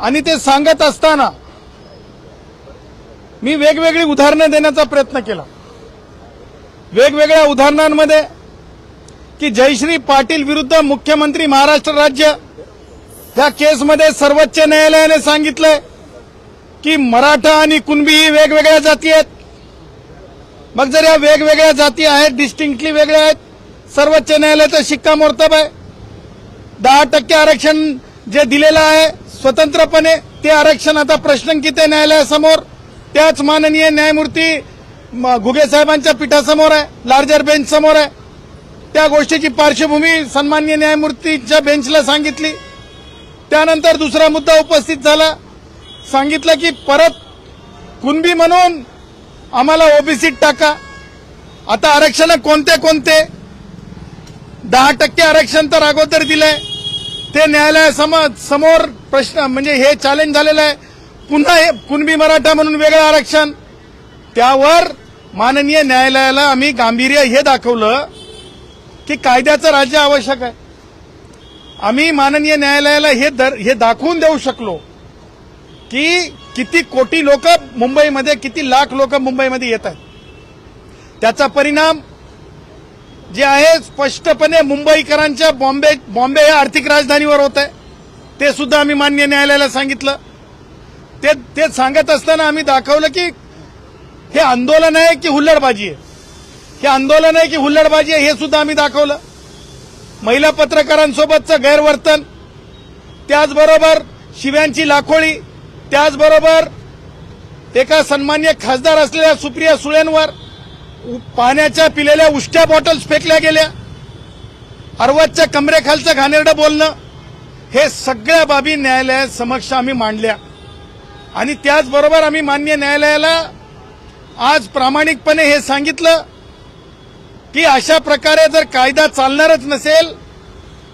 आणि ते सांगत असताना मी वेगवेगळी उदाहरणं देण्याचा प्रयत्न केला. वेगवेगळ्या उदाहरणांमध्ये की जयश्री पाटील विरुद्ध मुख्यमंत्री महाराष्ट्र राज्य या केसमध्ये सर्वोच्च न्यायालयाने सांगितलंय की मराठा आणि कुणबी ही वेगवेगळ्या जाती आहेत. मग जर या वेगवेगळ्या जाती आहेत डिस्टिंक्टली वेगळ्या आहेत सर्वोच्च न्यायालयाचा शिक्कामोर्तब आहे. दहा टक्के आरक्षण जे दिलेलं आहे स्वतंत्रपणे ते आरक्षण आता प्रश्नंकित आहे न्यायालयासमोर. त्याच माननीय न्यायमूर्ती म, घुगे साहेबांच्या पीठासमोर आहे लार्जर बेंच समोर आहे. त्या गोष्टीची पार्श्वभूमी सन्मान्य न्यायमूर्तीच्या बेंचला सांगितली. त्यानंतर दुसरा मुद्दा उपस्थित झाला. सांगितलं की परत कुणबी म्हणून आम्हाला ओबीसीत टाका. आता आरक्षण कोणते कोणते? दहा टक्के आरक्षण तर अगोदर दिलंय. ते न्यायालयासमोर समोर प्रश्न म्हणजे हे चॅलेंज झालेलं आहे. पुन्हा हे कुणबी मराठा म्हणून वेगळं आरक्षण. त्यावर माननीय न्यायालयाला आम्ही गांभीर्य हे दाखवलं की कायद्याचं राज्य आवश्यक आहे. आम्ही माननीय न्यायालयाला हे दर हे दाखवून देऊ शकलो की किती कोटी लोक मुंबईमध्ये किती लाख लोक मुंबईमध्ये येत आहेत. त्याचा परिणाम जे आहे स्पष्टपणे मुंबईकरांच्या बॉम्बे बॉम्बे या आर्थिक राजधानीवर होत आहे ते सुद्धा आम्ही मान्य न्यायालयाला सांगितलं. ते ते सांगत असताना आम्ही दाखवलं की हे आंदोलन आहे की हुल्लडबाजी आहे. हे आंदोलन आहे की हुल्लडबाजी आहे हे सुद्धा आम्ही दाखवलं. महिला पत्रकारांसोबतचं गैरवर्तन त्याचबरोबर शिव्यांची लाखोळी त्याचबरोबर एका सन्मान्य खासदार असलेल्या सुप्रिया सुळेंवर पाण्याच्या पिलेल्या उष्ट्या बॉटल्स फेकल्या गेल्या. अरवतच्या कमरेखालचं घाणेरडं बोलणं. हे सगळ्या बाबी न्यायालयासमक्ष आम्ही मांडल्या. आणि त्याचबरोबर आम्ही मान्य न्यायालयाला आज प्रामाणिकपणे हे सांगितलं की अशा प्रकारे जर कायदा चालणारच नसेल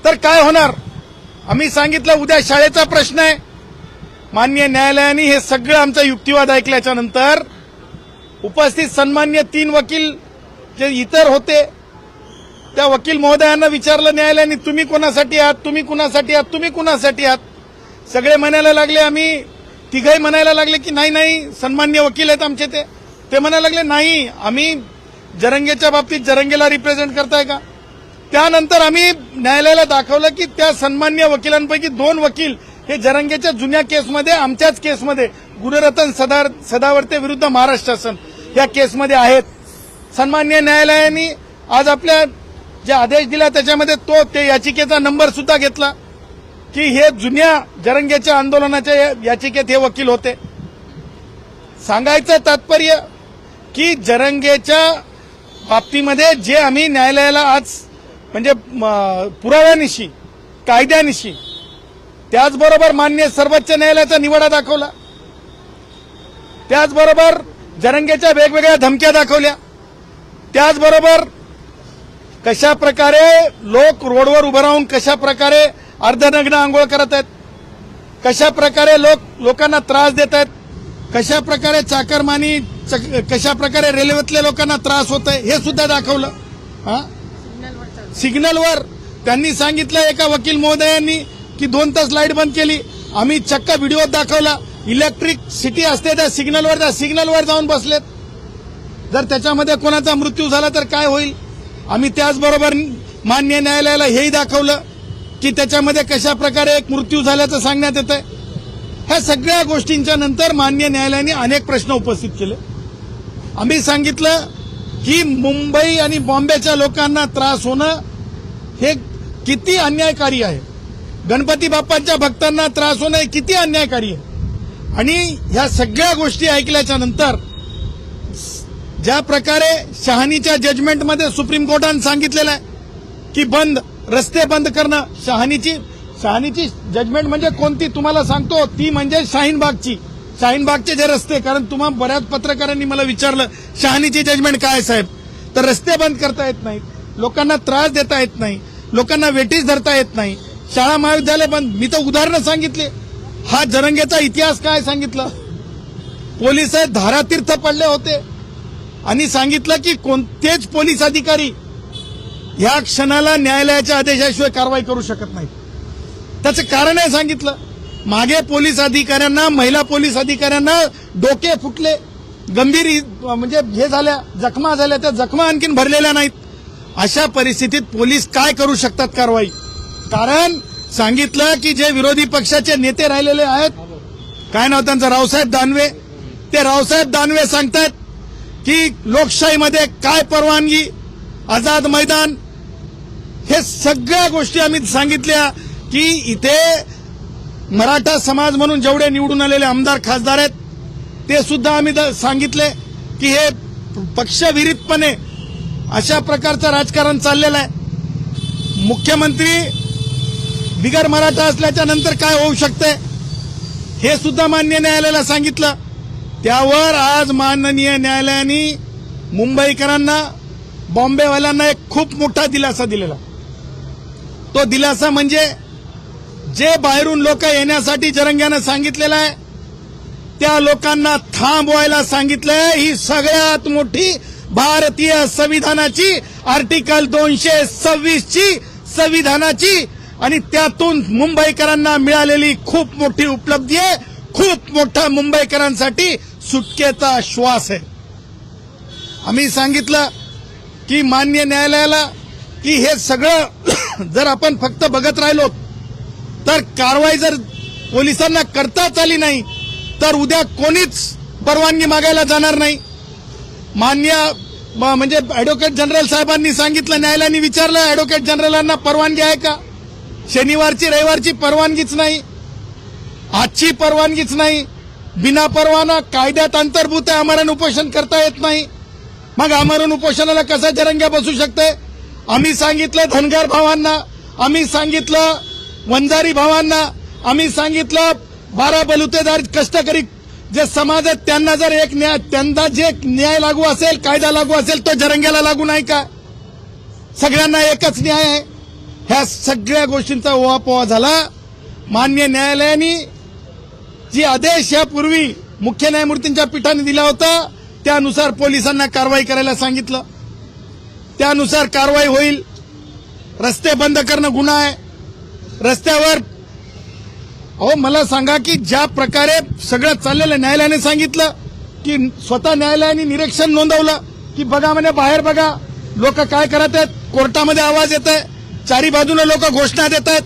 तर काय होणार? आम्ही सांगितलं उद्या शाळेचा प्रश्न आहे. मान्य न्यायालयाने हे सगळं आमचा युक्तिवाद ऐकल्याच्या नंतर उपस्थित सन्मान्य तीन वकील जे इतर होते त्या वकील महोदयांना विचारलं न्यायालयाने तुम्ही कोणासाठी आहात? तुम्ही कुणासाठी आहात? तुम्ही कुणासाठी आहात? सगळे म्हणायला लागले आम्ही तिघही म्हणायला लागले की नाही नाही सन्मान्य वकील आहेत आमचे ते. ते म्हणायला लागले नाही आम्ही जरंगेच्या बाबतीत जरंगेला रिप्रेझेंट करताय का? त्यानंतर आम्ही न्यायालयाला दाखवलं की त्या सन्मान्य वकिलांपैकी दोन वकील हे जरंगेच्या जुन्या केसमध्ये आमच्याच केसमध्ये गुरुरतन सदा सदावर्ते विरुद्ध महाराष्ट्र शासन या केसमध्ये आहेत. सन्मान्य न्यायालयाने आज आपल्या जे आदेश दिला त्याच्यामध्ये तो ते याचिकेचा नंबर सुद्धा घेतला की हे जुन्या जरंगेच्या आंदोलनाच्या या- याचिकेत हे वकील होते. सांगायचं तात्पर्य की जरंगेच्या बाबतीमध्ये जे आम्ही न्यायालयाला आज म्हणजे पुराव्यानिशी कायद्यानिशी त्याचबरोबर मान्य सर्वोच्च न्यायालयाचा निवाडा दाखवला. त्याचबरोबर जरंगेच्या वेगवेगळ्या धमक्या दाखवल्या. त्याचबरोबर कशा प्रकारे लोक रोडवर उभं राहून कशा प्रकारे अर्धनग्न आंघोळ करत आहेत कशा प्रकारे लोक लोकांना त्रास देत आहेत कशा प्रकारे चाकरमानी चक- कशा प्रकारे रेल्वेतल्या लोकांना त्रास होत आहे हे सुद्धा दाखवलं. हा? सिग्नलवर. त्यांनी सांगितलं एका वकील महोदयांनी की दोन तास लाइट बंद केली. आम्ही चक्क व्हिडिओ दाखवला. इलेक्ट्रिक सिटी असते त्या सिग्नलवर त्या सिग्नलवर जाऊन बसलेत. जर त्याच्यामध्ये कोणाचा मृत्यू झाला तर काय होईल? आम्ही त्याचबरोबर मान्य न्यायालयाला हेही दाखवलं की त्याच्यामध्ये कशा प्रकारे एक मृत्यू झाल्याचं सांगण्यात येत आहे ह्या सगळ्या गोष्टींच्या नंतर मान्य न्यायालयाने अनेक प्रश्न उपस्थित केले. आम्ही सांगितलं की मुंबई आणि बॉम्बेच्या लोकांना त्रास होणं हे किती अन्यायकारी आहे. गणपती बाप्पांच्या भक्तांना त्रास होणं हे किती अन्यायकारी आहे. आणि ह्या सगळ्या गोष्टी ऐकल्याच्या नंतर ज्या प्रकारे शहानीच्या जजमेंटमध्ये सुप्रीम कोर्टानं सांगितलेलं आहे की बंद रस्ते बंद करणं शहानीची शहानीची जजमेंट म्हणजे कोणती तुम्हाला सांगतो ती म्हणजे शाहीनबागची. शाहीनबागचे जे रस्ते कारण तुम्हा बऱ्याच पत्रकारांनी मला विचारलं शहानीची जजमेंट काय आहे, साहेब? तर रस्ते बंद करता येत नाहीत लोकांना त्रास देता येत नाही लोकांना वेटीस धरता येत नाही शाळा महाविद्यालय बंद. मी तर उदाहरणं सांगितले. हा जरंगेचा इतिहास काय सांगितलं? पोलीस धारातीर्थ पडले होते. आणि सांगितलं की कोणतेच पोलीस अधिकारी या क्षणाला न्यायालयाच्या आदेशाशिवाय कारवाई करू शकत नाही त्याचं कारण आहे सांगितलं. मागे पोलीस अधिकाऱ्यांना महिला पोलीस अधिकाऱ्यांना डोके फुटले. गंभीर म्हणजे हे झाल्या जखमा झाल्या त्या जखमा आणखीन भरलेल्या नाहीत. अशा परिस्थितीत पोलीस काय करू शकतात कारवाई? कारण सांगितलं की जे विरोधी पक्षाचे नेते राहिलेले आहेत काय नाव त्यांचं? रावसाहेब दानवे. ते रावसाहेब दानवे सांगतात की लोकशाहीमध्ये काय परवानगी आझाद मैदान हे सगळ्या गोष्टी आम्ही सांगितल्या की इथे मराठा समाज म्हणून जेवढे निवडून आलेले आमदार खासदार आहेत ते सुद्धा आम्ही द- सांगितले की हे पक्षविरहितपणे अशा प्रकारचं राजकारण चाललेलं आहे. मुख्यमंत्री बिगर मराठा असल्याच्या नंतर काय होऊ शकतंय? हे सुद्धा मान्य न्यायालयाला सांगितलं. त्यावर आज माननीय न्यायालयाने मुंबईकरांना बॉम्बेवाल्यांना एक खूप मोठा दिलासा दिलेला. तो दिलासा म्हणजे जे बाहेरून लोक येण्यासाठी जरंग्यानं सांगितलेलं आहे त्या लोकांना थांबवायला सांगितलंय ही सगळ्यात मोठी भारतीय संविधानाची आर्टिकल दोनशे सव्वीस ची संविधानाची आणि त्यातून मुंबईकरांना मिळालेली खूप मोठी उपलब्धी आहे. खूप मोठा मुंबईकरांसाठी सुटकेचा श्वास आहे. आम्ही सांगितलं की मान्य न्यायालयाला की हे सगळं जर आपण फक्त बघत राहिलो तर कारवाई जर पोलिसांना करताच आली नाही तर उद्या कोणीच परवानगी मागायला जाणार नाही. मान्य म्हणजे अॅडव्होकेट जनरल साहेबांनी सांगितलं न्यायालयाने विचारलं अॅडव्होकेट जनरलांना परवानगी आहे का? शनिवारची रविवारची परवानगीच नाही. आजची परवानगीच नाही. बिना परवाना कायद्यात अंतर्भूत आहे आमरण उपोषण करता येत नाही. मग आमरण उपोषणाला कसा जरंग्या बसू शकते? आम्ही सांगितलं धनगर भावांना आम्ही सांगितलं वंजारी भावांना आम्ही सांगितलं बारा बलुतेदार कष्टकरी जे समाज आहेत त्यांना जर एक न्याय त्यांना जे न्याय लागू असेल कायदा लागू असेल तो जरंग्याला लागू नाही का? सगळ्यांना एकच न्याय आहे. ह्या सगळ्या गोष्टींचा ओहापोहा झाला. मान्य न्यायालयाने जी आदेश यापूर्वी मुख्य न्यायमूर्तींच्या पीठाने दिला होता त्यानुसार पोलिसांना कारवाई करायला सांगितलं. त्यानुसार कारवाई होईल. रस्ते बंद करणं गुन्हा आहे. रस्त्यावर अहो मला सांगा की ज्या प्रकारे सगळं चाललेलं न्यायालयाने सांगितलं की स्वतः न्यायालयाने निरीक्षण नोंदवलं की बघा म्हणे बाहेर बघा लोक काय करत आहेत कोर्टामध्ये आवाज येत आहे चारी बाजूने लोक घोषणा देत आहेत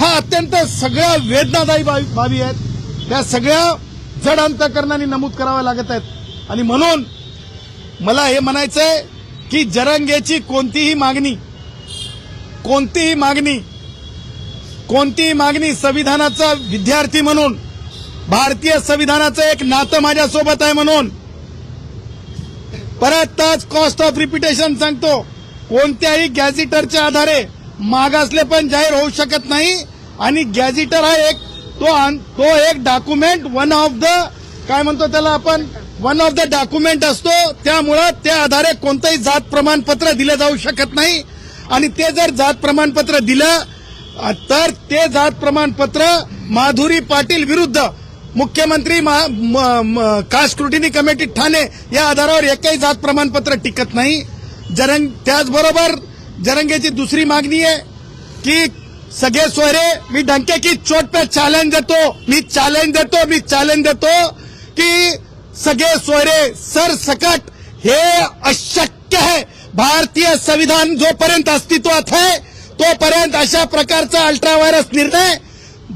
हा अत्यंत सगळ्या वेदनादायी बाबी आहेत. त्या सगळ्या जड अंतकरणाने नमूद कराव्या लागत आहेत. आणि म्हणून मला हे म्हणायचंय की जरंगेची कोणतीही मागणी कोणतीही मागणी कोणतीही मागणी संविधानाचा विद्यार्थी म्हणून भारतीय संविधानाचं एक नातं माझ्यासोबत आहे म्हणून. परत ताच कॉस्ट ऑफ रिपिटेशन सांगतो. कोणत्याही गॅझिटरच्या आधारे मागासले पण जाहीर होऊ शकत नाही. आणि गॅझिटर हा एक तो तो एक डॉक्युमेंट वन ऑफ द काय म्हणतो त्याला आपण? वन ऑफ द डॉक्युमेंट असतो. त्यामुळं त्या आधारे कोणतंही जात प्रमाणपत्र दिलं जाऊ शकत नाही. आणि ते जर जात प्रमाणपत्र दिलं तर ते जात प्रमाणपत्र माधुरी पाटील विरुद्ध मुख्यमंत्री महा- म- म- कास्ट स्क्रुटिनी कमिटी ठाणे या आधारावर एकही जात प्रमाणपत्र टिकत नाही. जरंग त्याचबरोबर जरंगेची दुसरी मागणी आहे की सगळे सोयरे मी डंके की चोट पे चॅलेंज देतो मी चॅलेंज देतो मी चॅलेंज देतो की सगळे सोयरे सरसकट हे अशक्य आहे. भारतीय संविधान जोपर्यंत अस्तित्वात आहे तोपर्यंत अशा प्रकारचा अल्ट्राव्हायरस निर्णय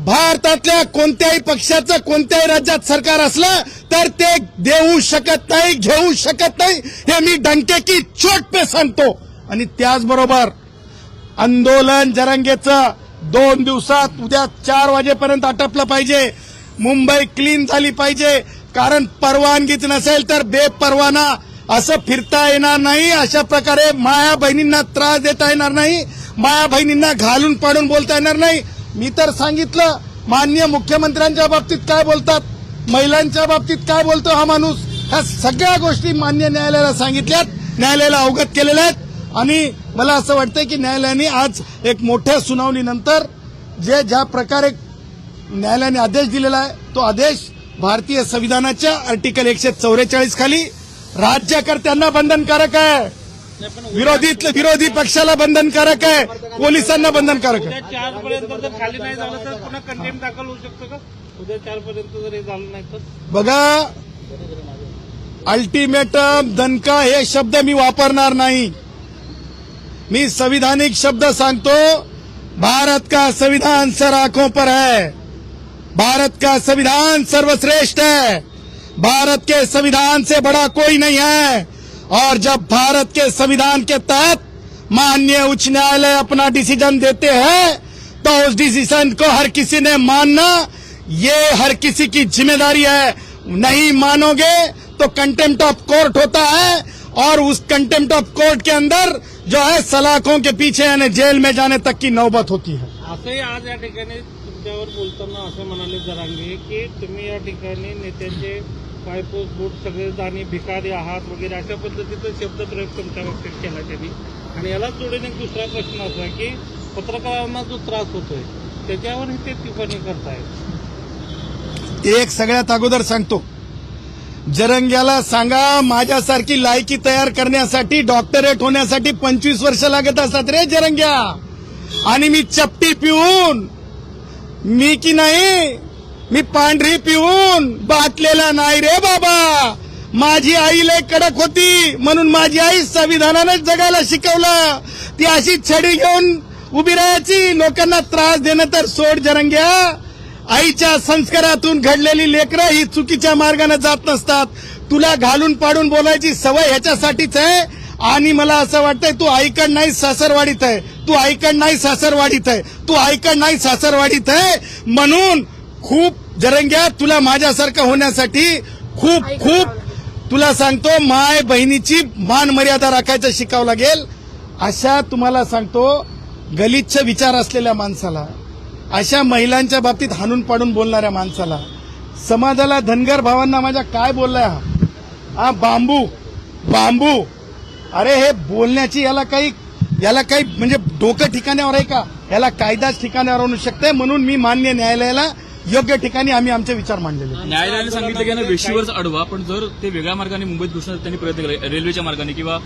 भारतातल्या कोणत्याही पक्षाचं कोणत्याही राज्यात सरकार असलं तर ते देऊ शकत नाही घेऊ शकत नाही. हे मी डंके की चोट पे सांगतो. आणि त्याचबरोबर आंदोलन जरंगेचं दोन दिवसात उद्या चार वाजेपर्यंत आटपलं पाहिजे. मुंबई क्लीन झाली पाहिजे. कारण परवानगीच नसेल तर बेपरवाना. असं फिरता येणार नाही. अशा प्रकारे माया बहिणींना त्रास देता येणार नाही. माया बहिणींना घालून पाडून बोलता येणार नाही. मी तर सांगितलं मान्य मुख्यमंत्र्यांच्या बाबतीत काय बोलतात? महिलांच्या बाबतीत काय बोलतो हा माणूस? ह्या सगळ्या गोष्टी मान्य न्यायालयाला सांगितल्यात. न्यायालयाला अवगत केलेल्या आहेत. आणि मला असं वाटतंय की न्यायालयाने आज एक मोठ्या सुनावणीनंतर जे ज्या प्रकारे न्यायालयाने आदेश दिलेला आहे तो आदेश भारतीय संविधानाच्या आर्टिकल एकशे चौवेचाळीस खाली राज्यकर्त्यांना बंधनकारक आहे. विरोधी विरोधी पक्षाला बंधनकारक आहे. पोलिसांना बंधनकारक आहे. उद्या चार पर्यंत जर खाली नाही झालं तर पुन्हा कंटेम दाखल होऊ शकतं का? उद्या चार पर्यंत जर हे झालं नाही तर? बघा अल्टिमेटम दणका हे शब्द मी वापरणार नाही. मी संविधानिक शब्द सांगतो, भारत का संविधान सर आँखों पर है। भारत का संविधान सर्वश्रेष्ठ है। भारत के संविधान से बड़ा कोई नहीं है। और जब भारत के संविधान के तहत माननीय उच्च न्यायालय अपना डिसीज़न देते हैं तो उस डिसीज़न को हर किसी ने मानना, ये हर किसी की ज़िम्मेदारी है। नहीं मानोगे तो कंटेम्प्ट ऑफ़ कोर्ट होता है। और उस कंटेम्प्ट ऑफ़ कोर्ट के अंदर जो है सलाखों के पीछे यानी जेल में जाने तक की नौबत होती है। असंही आज या ठिकाणी तुमच्यावर बोलताना असं म्हणाले जरांगे की तुम्ही या ठिकाणी नेत्यांचे पायपोस बूट सगळे दाणी भिकारी आहात वगैरे अशा पद्धतीचा शब्दप्रयोग तुमच्या बाबतीत केला त्यांनी. आणि यालाच जोडून एक दुसरा प्रश्न असा की पत्रकारांना जो त्रास होतोय त्याच्यावर ते टिप्पणी करतायत. एक सगळ्यात अगोदर सांगतो जरंग्याला सांगा माझ्यासारखी लायकी तयार करण्यासाठी डॉक्टरेट होण्यासाठी पंचवीस वर्ष लागत असतात रे जरंग्या. आणि मी चपटी पिऊन मी की नाही मी पांढरी पिऊन बाटलेला नाही रे बाबा. माझी आई लय कडक होती म्हणून माझी आई संविधानानं जगायला शिकवलं. ती अशी छडी घेऊन उभी राहायची लोकांना त्रास देणं तर सोड जरंग्या. आईच्या संस्कारातून घडलेली लेकरं ही चुकीच्या मार्गाने जात नसतात. तुला घालून पाडून बोलायची सवय ह्याच्यासाठीच आहे. आणि मला असं वाटतंय तू आईकड नाही सासरवाडीत आहे. तू आईकड नाही सासरवाडीत आहे. तू आईकड नाही सासरवाडीत आहे. म्हणून खूप जरंग्या तुला माझ्यासारखं होण्यासाठी खूप खूप तुला सांगतो माय बहिणीची मान मर्यादा राखायचं शिकावं लागेल. अशा तुम्हाला सांगतो गलिच्छ विचार असलेल्या माणसाला अशा महिलांच्या बाबतीत हाणून पाडून बोलणाऱ्या माणसाला. समाजाला धनगर भावांना माझ्या काय बोललाय हा? हा बांबू बांबू. अरे हे बोलण्याची याला काही याला काही म्हणजे डोकं ठिकाण्यावर आहे का? याला कायदाच ठिकाण्यावर आणू शकते म्हणून मी मान्य न्यायालयाला योग्य ठिकाणी आम्ही आमचे विचार मांडलेले. न्यायालयाने सांगितलं की वेशीवरच अडवा पण जर ते वेगळ्या मार्गाने मुंबईत घुसण्याचा त्यांनी प्रयत्न केला रेल्वेच्या मार्गाने किंवा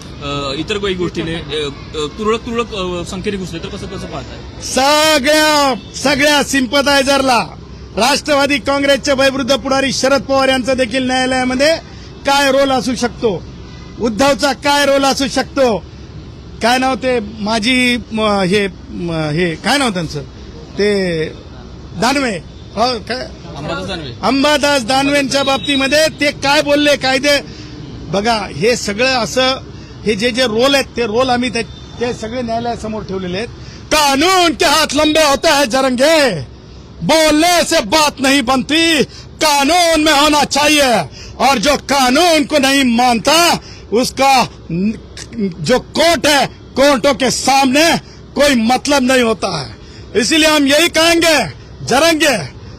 इतर काही गोष्टीने तुरळक तुरळक संख्येने घुसले तर कसं कसं पाहताय? सगळ्या सगळ्या सिम्पथायझरला राष्ट्रवादी काँग्रेसचे वयवृद्ध पुढारी शरद पवार यांचा देखील न्यायालयामध्ये काय रोल असू शकतो? उद्धवचा काय रोल असू शकतो? काय नाव ते माझी हे हे काय नाव त्यांचं? ते दानवे. हो काय? अंबादास दानवे दानवेंच्या बाबतीमध्ये ते काय बोलले कायदे बघा हे सगळं असं हे जे जे रोल आहेत ते रोल आम्ही ते सगळे न्यायालयासमोर ठेवलेले आहेत. कानून के हाथ लंबे होते हैं जरंगे। बोलने से बात नहीं बनती। कानून में होना चाहिए। और जो कानून को नहीं मानता उसका जो कोर्ट है कोर्टों के सामने कोई मतलब नहीं होता है। इसीलिए हम यही कहेंगे जरेंगे।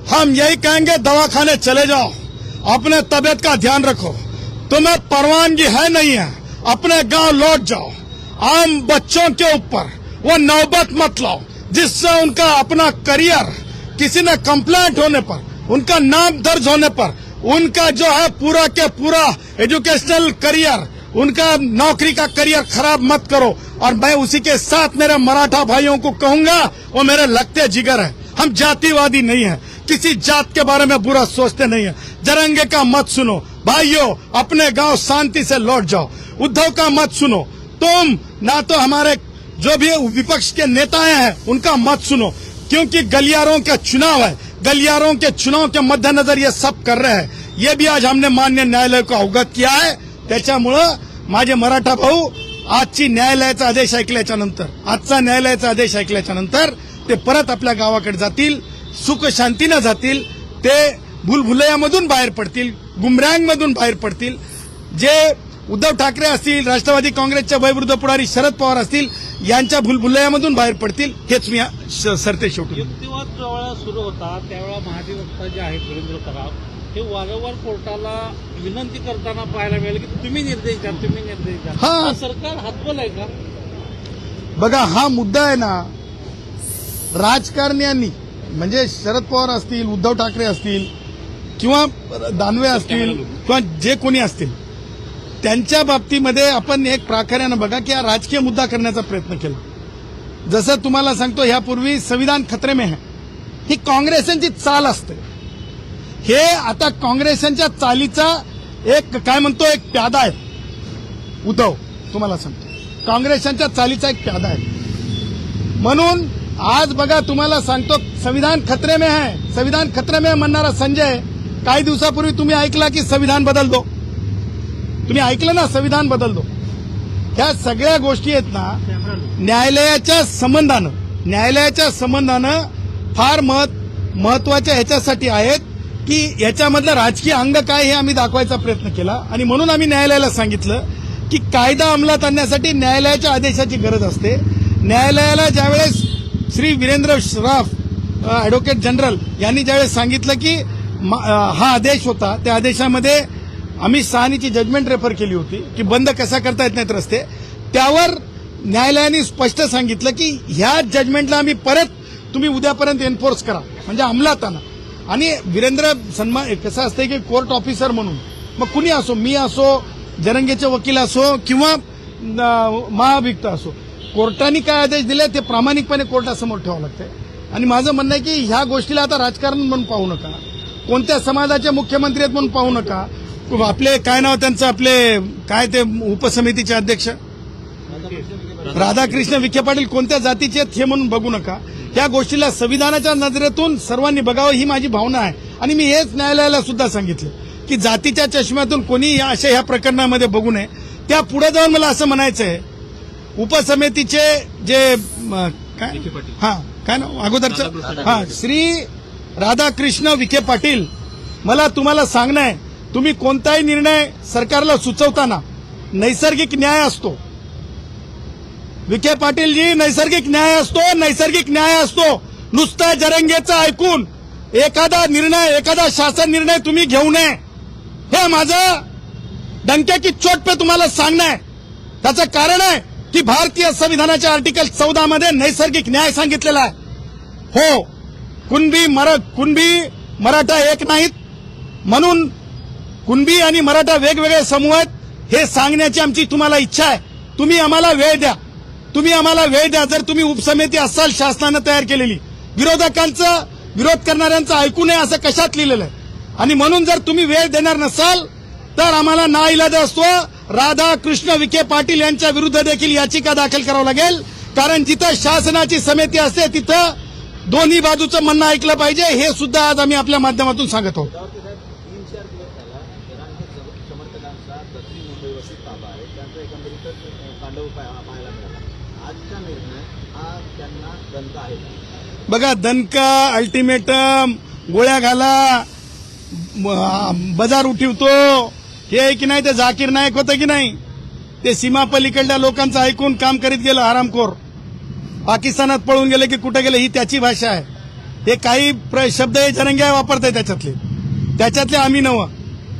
हम यही कहेंगे, दवाखाने चले जाओ। अपने तबियत का ध्यान रखो। तुम्हें परवानगी है नहीं है। अपने गाँव लौट जाओ। आम बच्चों के ऊपर वो नौबत मत लाओ, जिससे उनका अपना करियर किसी ने कंप्लेंट होने पर, उनका नाम दर्ज होने पर, उनका जो है पूरा के पूरा एजुकेशनल करियर, उनका नौकरी का करियर खराब मत करो। और मैं उसी के साथ मेरे मराठा भाइयों को कहूँगा, वो मेरे लगते जिगर है। हम जातिवादी नहीं है। किसी जात के बारे में बुरा सोचते नहीं है। जरंगे का मत सुनो। भाइयों अपने गांव शांति से लौट जाओ। उद्धव का मत सुनो। तुम ना तो हमारे जो भी विपक्ष के नेताएं हैं उनका मत सुनो। क्योंकि गलियारों का चुनाव है। गलियारों के चुनाव के मद्देनजर ये सब कर रहे हैं। ये भी आज हमने मान्य न्यायालय को अवगत किया है। त्याच्यामुळं माझे मराठा भाऊ आजची न्यायालयाचा आदेश ऐकल्याच्या नंतर आजचा न्यायालयाचा आदेश ऐकल्याच्या नंतर ते परत आपल्या गावाकडे जातील. सुख शांतीनं जातील ते भूलभुलैयामधून बाहेर पडतील गुमरँगमधून बाहेर पडतील. जे उद्धव ठाकरे असतील राष्ट्रवादी काँग्रेसच्या वयवृद्ध पुढारी शरद पवार असतील यांच्या भूलभुलैयामधून बाहेर पडतील हेच मी सरते शेवटी युक्तिवाद ज्यावेळेला सुरू होता त्यावेळेला महाधिवक्ता जे आहेत वीरेंद्र सराफ हे वारंवार कोर्टाला विनंती करताना पाहायला मिळेल की तुम्ही निर्देश द्या तुम्ही निर्देश द्या. हा. हा सरकार हातबल आहे का? बघा हा मुद्दा आहे ना राजकारण्यांनी म्हणजे शरद पवार असतील उद्धव ठाकरे असतील किंवा दानवे असतील किंवा जे कोणी असतील त्यांच्या बाबतीमध्ये आपण एक प्राकार्यानं बघा की हा राजकीय मुद्दा करण्याचा प्रयत्न केला. जसं तुम्हाला सांगतो ह्यापूर्वी संविधान खतरे में है ही काँग्रेसांची चाल असते. हे आता काँग्रेसांच्या चालीचा एक काय म्हणतो एक प्यादा आहे. उद्धव तुम्हाला सांगतो. काँग्रेसांच्या चालीचा एक प्यादा आहे. म्हणून आज बघा तुम्हाला सांगतो संविधान खतरे में है. संविधान खतरे में म्हणणारा संजय काही दिवसापूर्वी तुम्ही ऐकला की संविधान बदल दो तुम्ही ऐकलं ना संविधान बदल दो ह्या सगळ्या गोष्टी आहेत ना न्यायालयाच्या संबंधानं न्यायालयाच्या संबंधानं फार महत महत्त्वाच्या ह्याच्यासाठी आहेत की याच्यामधलं राजकीय अंग काय हे आम्ही दाखवायचा प्रयत्न केला. आणि म्हणून आम्ही न्यायालयाला सांगितलं की कायदा अंमलात आणण्यासाठी न्यायालयाच्या आदेशाची गरज असते. न्यायालयाला ज्यावेळेस श्री वीरेंद्र श्राफ ॲडव्होकेट जनरल यांनी ज्यावेळेस सांगितलं की म- हा आदेश होता त्या आदेशामध्ये अमित शहानीची जजमेंट रेफर केली होती की बंद कसा करता येत नाहीत रस्ते. त्यावर न्यायालयाने स्पष्ट सांगितलं की ह्या जजमेंटला आम्ही परत तुम्ही उद्यापर्यंत एन्फोर्स करा म्हणजे अंमलात आणा. आणि वीरेंद्र सन्मान कसं असतंय की कोर्ट ऑफिसर म्हणून मग कुणी असो मी असो जरंगेचे वकील असो किंवा महाभिक्त असो कोर्टाने काय आदेश दिले ते प्रामाणिकपणे कोर्टासमोर ठेवावं लागते आणि माझं म्हणणं आहे की ह्या गोष्टीला आता राजकारण म्हणून पाहू नका. कोणत्या समाजाचे मुख्यमंत्री आहेत म्हणून पाहू नका. आपले काय नाव त्यांचं? आपले काय ते उपसमितीचे अध्यक्ष? राधाकृष्ण विखे पाटील कोणत्या जातीचे आहेत हे म्हणून बघू नका. या गोष्टीला संविधानाच्या नजरेतून सर्वांनी बघावं ही माझी भावना आहे. आणि मी हेच न्यायालयाला सुद्धा सांगितलं की जातीच्या चष्म्यातून कोणी अशा ह्या प्रकरणामध्ये बघू नये. त्या पुढे जाऊन मला असं म्हणायचं आहे उपसमितीचे जे काय. हा काय ना अगोदरचं? हा श्री राधाकृष्ण विखे पाटील. मला तुम्हाला सांगणं आहे तुम्ही कोणताही निर्णय सरकारला सुचवताना नैसर्गिक न्याय असतो. विखे पाटीलजी नैसर्गिक न्याय असतो नैसर्गिक न्याय असतो. नुसता जरंगेचा ऐकून एखादा निर्णय एखादा शासन निर्णय तुम्ही घेऊ नये. हे माझं डंक्या की चोट पे तुम्हाला सांगणं आहे. त्याचं कारण आहे की भारतीय संविधानाच्या आर्टिकल चौदा मध्ये नैसर्गिक न्याय सांगितलेला आहे. हो कुणबी मर कुणबी मराठा एक नाहीत. म्हणून कुणबी आणि मराठा वेगवेगळे समूह आहेत हे सांगण्याची आमची तुम्हाला इच्छा आहे. तुम्ही आम्हाला वेळ द्या. तुम्ही आम्हाला वेळ द्या. जर तुम्ही उपसमिती असाल शासनानं तयार केलेली. विरोधकांचं विरोध करणाऱ्यांचं ऐकू नये असं कशात लिहिलेलं आहे? आणि म्हणून जर तुम्ही वेळ देणार नसाल तर आम्हाला ना इलाज असतो राधा कृष्ण विखे पाटील यांच्या विरुद्ध देखील याचिका दाखल करावं लागेल. कारण जिथं शासनाची समिती असते तिथं दोन्ही बाजूचं म्हणणं ऐकलं पाहिजे. हे सुद्धा आज आम्ही आपल्या माध्यमातून सांगत. आहोत बघा दणका अल्टिमेटम गोळ्या घाला बाजार उठवतो हे आहे की नाही ते झाकीर नायक होतं की नाही? ते सीमा पलीकडल्या लोकांचं ऐकून काम करीत गेलं आरामखोर. पाकिस्तानात पळून गेले की कुठे गेले ही त्याची भाषा आहे. हे काही प्र- शब्द हे जरंग्या वापरताय त्याच्यातले. त्याच्यातले आम्ही नवं.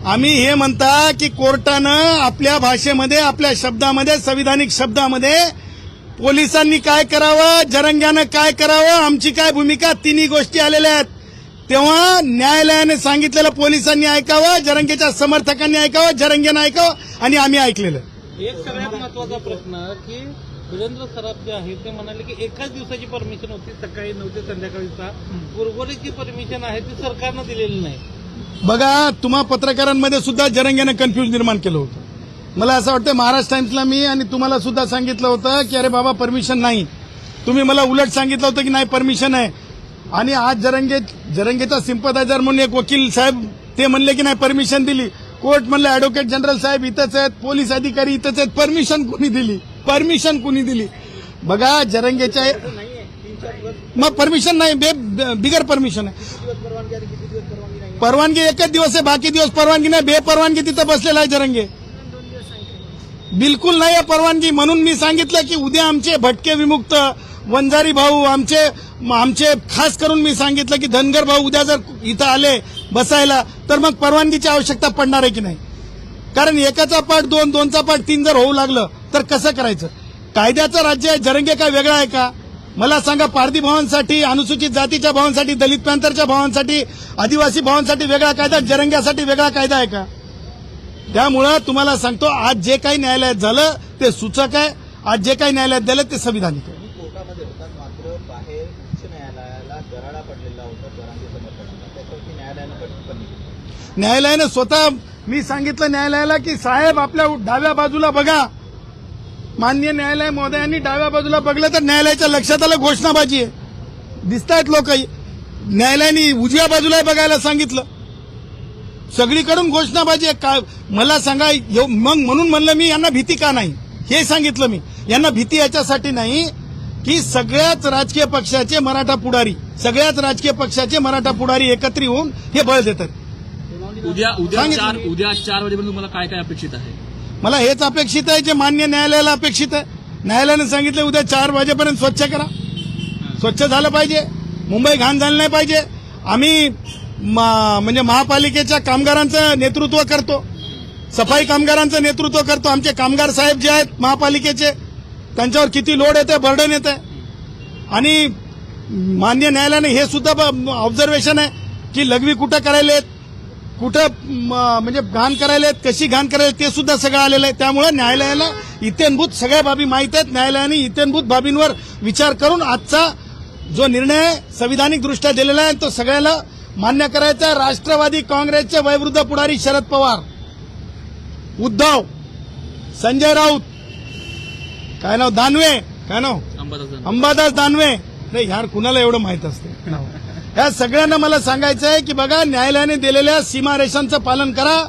आम्ही हे म्हणता की कोर्टानं आपल्या भाषेमध्ये आपल्या शब्दामध्ये संविधानिक शब्दामध्ये पोलिसांनी काय करावं जरंग्यानं काय करावं आमची काय भूमिका तिन्ही गोष्टी आलेल्या आहेत. तेव्हा न्यायालयाने सांगितलेलं पोलिसांनी ऐकावं जरंगेच्या समर्थकांनी ऐकावं जरंगेनं ऐकावं आणि आम्ही ऐकलेलं. एक सगळ्यात महत्त्वाचा प्रश्न की वीरेंद्र सराफ जे आहे ते म्हणाले की एकाच दिवसाची परमिशन होती सकाळी नऊ ते संध्याकाळीचा. उर्वरितची परमिशन आहे ती सरकारनं दिलेली नाही. बघा तुम्हा पत्रकारांमध्ये सुद्धा जरंग्यानं कन्फ्युज निर्माण केलं होतं. मला असं वाटतं महाराष्ट्र टाइम्सला मी आणि तुम्हाला सुद्धा सांगितलं होतं की अरे बाबा परमिशन नाही. तुम्ही मला उलट सांगितलं होतं की नाही परमिशन आहे. आणि आज जरंगे जरंगेचा सिंपदायझर म्हणून एक वकील साहेब ते म्हणले की नाही परमिशन दिली. कोर्ट म्हणलं अॅडव्होकेट जनरल साहेब इथंच आहेत पोलीस अधिकारी इथंच आहेत परमिशन कुणी दिली? परमिशन कुणी दिली? बघा जरंगेच्या मग परमिशन नाही बे बिगर परमिशन आहे. परवानगी परवानगी एकच दिवस आहे बाकी दिवस परवानगी नाही बेपरवानगी तिथं बसलेला आहे जरंगे. बिलकुल नाही आहे परवानगी म्हणून मी सांगितलं की उद्या आमचे भटके विमुक्त वंजारी भाऊ आमचे आमचे खास करून मी सांगितलं की धनगर भाऊ उद्या जर इथं आले बसायला तर मग परवानगीची आवश्यकता पडणार आहे की नाही? कारण एकाचा पाठ दोन दोनचा पाठ तीन जर होऊ लागलं तर कसं करायचं? कायद्याचं राज्य आहे जरंगे काय वेगळा आहे का? मला सांगा पारधी भावांसाठी अनुसूचित जातीच्या भावांसाठी दलित पॅंथरच्या भावांसाठी आदिवासी भावांसाठी वेगळा कायदा जरंग्यासाठी वेगळा कायदा आहे का? त्यामुळं तुम्हाला सांगतो आज जे काही न्यायालयात झालं ते सूचक आहे आज जे काही न्यायालयात झालं ते संविधानिक आहे तुम्ही कोर्टामध्ये होतात मात्र बाहेर उच्च न्यायालयाला गराडा पडलेला होता जरांगे समर्थकांना त्याच्यावरती न्यायालयानं पण टिप्पणी केली न्यायालयानं स्वतः मी सांगितलं न्यायालयाला की साहेब आपल्या डाव्या बाजूला बघा. मान्य न्यायालय महोदयांनी डाव्या बाजूला बघलं तर न्यायालयाच्या लक्षात आलं घोषणाबाजी आहे. दिसतायत आहेत लोक. न्यायालयाने उजव्या बाजूला बघायला सांगितलं. सगळीकडून घोषणाबाजी आहे. का मला सांगा मग म्हणून म्हणलं मी यांना भीती का नाही? हे सांगितलं मी. यांना भीती याच्यासाठी नाही की सगळ्याच राजकीय पक्षाचे मराठा पुढारी सगळ्याच राजकीय पक्षाचे मराठा पुढारी एकत्र होऊन हे बळ देतात. उद्या उद्या सांगितलं चार मी. उद्या चार वाजेपर्यंत तुम्हाला काय काय अपेक्षित आहे? मला हेच अपेक्षित आहे जे मान्य न्यायालयाला अपेक्षित आहे. न्यायालयानं सांगितलं उद्या चार वाजेपर्यंत स्वच्छ करा. स्वच्छ झालं पाहिजे. मुंबई घाण झालं नाही पाहिजे. आम्ही मा- म्हणजे महापालिकेच्या कामगारांचं नेतृत्व करतो. सफाई कामगारांचं नेतृत्व करतो. आमचे कामगार साहेब जे आहेत महापालिकेचे त्यांच्यावर किती लोड येते बर्डन येते आणि मान्य न्यायालयाने हे सुद्धा ऑब्झर्वेशन आहे की लघवी कुठं करायलेत? कुठं म्हणजे घाण करायलेत कशी घाण करायला ते सुद्धा सगळं आलेलं आहे. त्यामुळे न्यायालयाला इत्यंभूत सगळ्या बाबी माहीत आहेत. न्यायालयाने इत्यंभूत बाबींवर विचार करून आजचा जो निर्णय संविधानिक दृष्ट्या दिलेला आहे तो सगळ्याला मान्य करायचा. राष्ट्रवादी काँग्रेसचे वयवृद्ध पुढारी शरद पवार उद्धव संजय राऊत काय नाव दानवे काय नाव? अंबादास दानवे. अंबादास दानवे. नाही यार कुणाला एवढं माहीत असते? या सगळ्यांना मला सांगायचं आहे की बघा न्यायालयाने दिलेल्या सीमारेषांचं पालन करा.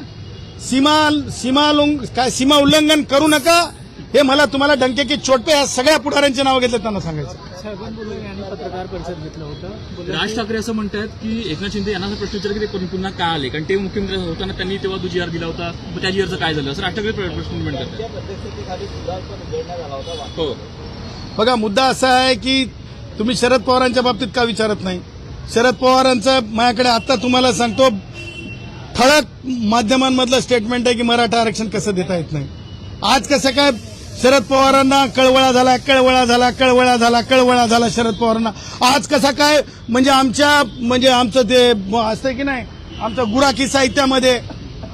सीमा सीमा काय सीमा उल्लंघन करू नका. हे मला तुम्हाला डंकेकी चोटपे या सगळ्या पुढाऱ्यांचे नाव घेतले त्यांना सांगायचं राज ठाकरे असं म्हणतात की एकनाथ शिंदे यांना असा प्रश्न विचारला की ते पुन- पुन्हा का आले? कारण ते मुख्यमंत्री होताना त्यांनी तेव्हा तो जी आर दिला होता. मग त्या जी आरचं काय झालं? असं राज ठाकरे प्र- प्रश्न म्हणतात होता हो. बघा मुद्दा असा आहे की तुम्ही शरद पवारांच्या बाबतीत का विचारत नाही? शरद पवारांचं माझ्याकडे आता तुम्हाला सांगतो ठळक माध्यमांमधलं स्टेटमेंट आहे की मराठा आरक्षण कसं देता येत नाही. आज कसं काय शरद पवारांना कळवळा झाला कळवळा झाला कळवळा झाला कळवळा झाला शरद पवारांना. आज कसा काय म्हणजे आमच्या म्हणजे आमचं ते ब- असतं की नाही आमचं गुराखी साहित्यामध्ये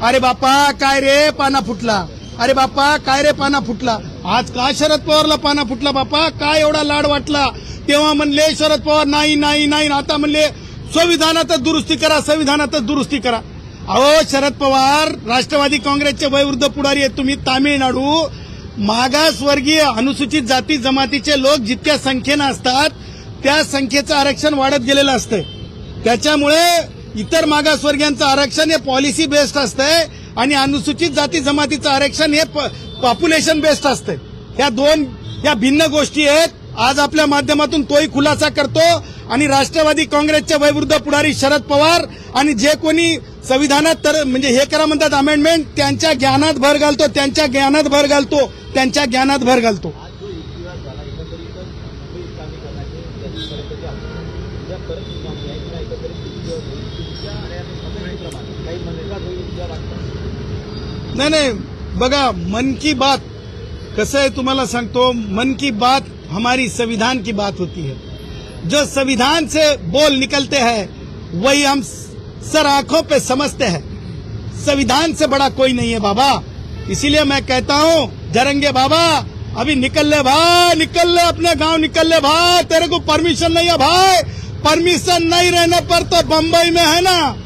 अरे बापा काय रे पाना फुटला? अरे बापा काय रे पाना फुटला? आज का शरद पवारला पाना फुटला बापा काय एवढा लाड वाटला? तेव्हा म्हणले शरद पवार नाही नाही नाही. आता म्हणले संविधानातच दुरुस्ती करा संविधानातच दुरुस्ती करा. अहो शरद पवार राष्ट्रवादी काँग्रेसचे वयवृद्ध पुढारी आहेत तुम्ही तामिळनाडू. मागासवर्गीय अनुसूचित जाती जमातीचे लोक जितक्या संख्येनं असतात त्या संख्येचं आरक्षण वाढत गेलेलं असतंय. त्याच्यामुळे इतर मागासवर्गीयांचं आरक्षण हे पॉलिसी बेस्ड असतंय आणि अनुसूचित जाती जमातीचं आरक्षण हे पॉप्युलेशन बेस्ड असतंय. ह्या दोन या भिन्न गोष्टी आहेत. आज आपल्या माध्यमातून तोही खुलासा करतो आणि राष्ट्रवादी काँग्रेसचे वयवृद्ध पुढारी शरद पवार आणि जे कोणी संविधानात तर म्हणजे हे करा म्हणतात अमेंडमेंट त्यांच्या ज्ञानात भर घालतो त्यांच्या ज्ञानात भर घालतो त्यांच्या ज्ञानात भर घालतो. नाही नाही बघा मन की बात कसं आहे तुम्हाला सांगतो, मन की बात हमारी संविधान की बात होती है। जो संविधान से बोल निकलते हैं, वही हम सर आँखों पे समझते हैं। संविधान से बड़ा कोई नहीं है बाबा। इसीलिए मैं कहता हूँ, जरंगे बाबा, अभी निकल ले भाई, निकल ले अपने गाँव, निकल ले भाई। तेरे को परमिशन नहीं है भाई। परमिशन नहीं रहने पर तो बम्बई में है ना।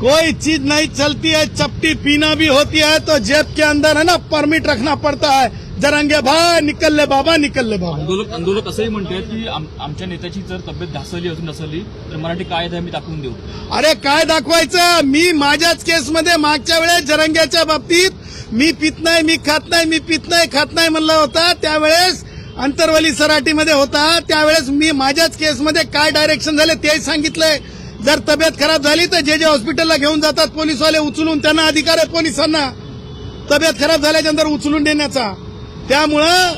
कोई चीज़ नहीं चलती है, चपटी पीना भी होती है तो जेब के अंदर है ना परमिट रखना पड़ता है। जरंगे भाई निकल ले बाबा निकल ले बाबा. आंदोलक आंदोलक असंही म्हणतात की आम- आमच्या नेत्याची जर तब्येत ढासळली अजून ढासळली तर मराठी काय आहे मी दाखवून देऊ. अरे काय दाखवायचं? मी माझ्याच केसमध्ये मागच्या वेळेस जरंग्याच्या बाबतीत मी पित नाही मी खात नाही मी पित नाही खात नाही म्हणलं होता. त्यावेळेस अंतरवली सराटीमध्ये होता. त्यावेळेस मी माझ्याच केसमध्ये काय डायरेक्शन झाले ते सांगितलंय. जर तब्येत खराब झाली तर जे जे हॉस्पिटलला घेऊन जातात पोलिसवाले उचलून त्यांना अधिकार आहे पोलिसांना. तब्येत खराब झाल्याच्यानंतर उचलून देण्याचा. त्यामुळं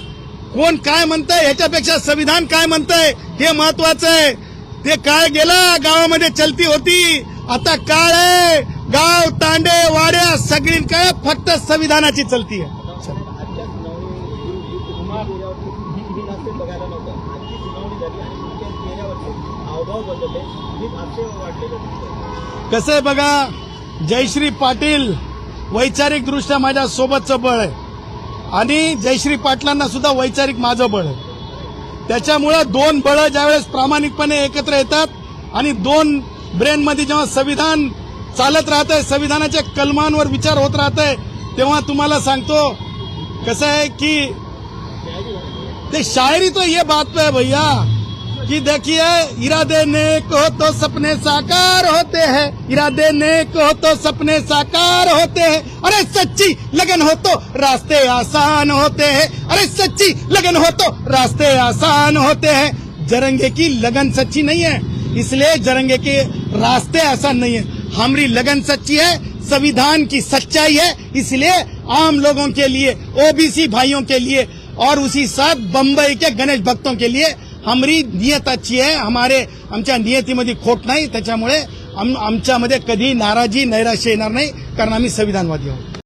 कोण काय म्हणतंय ह्याच्यापेक्षा संविधान काय म्हणतंय हे महत्वाचं आहे. ते काय गेला गावामध्ये चलती होती. आता काळ आहे. गाव तांडे वाड्या सगळी काय फक्त संविधानाची चलती आहे. कसं आहे बघा जयश्री पाटील वैचारिक दृष्ट्या माझ्या सोबतचं बळ आहे. आणि जयश्री पाटलांना सुद्धा वैचारिक माझं बळ. आहे त्याच्यामुळं दोन बळं ज्यावेळेस प्रामाणिकपणे एकत्र येतात आणि दोन ब्रेनमध्ये जेव्हा संविधान चालत राहत आहे संविधानाच्या कलमांवर विचार होत राहत आहे तेव्हा तुम्हाला सांगतो कसं आहे की ते शायरी तो ये बात पे भैया. कि देखिए, इरादे नेक हो तो सपने साकार होते हैं। इरादे नेक हो तो सपने साकार होते हैं। अरे सच्ची लगन हो तो रास्ते आसान होते हैं। अरे सच्ची लगन हो तो रास्ते आसान होते हैं। जरंगे की लगन सच्ची नहीं है, इसलिए जरंगे के रास्ते आसान नहीं है। हमारी लगन सच्ची है, संविधान की सच्चाई है, इसलिए आम लोगों के लिए, ओबीसी भाइयों के लिए और उसी साथ बंबई के गणेश भक्तों के लिए हमारी नियत आहे हमारे आमच्या नियतीमध्ये खोट नाही त्याच्यामुळे आम- आमच्यामध्ये कधी नाराजी नैराश्य येणार नाही कारण आम्ही संविधानवादी आहोत.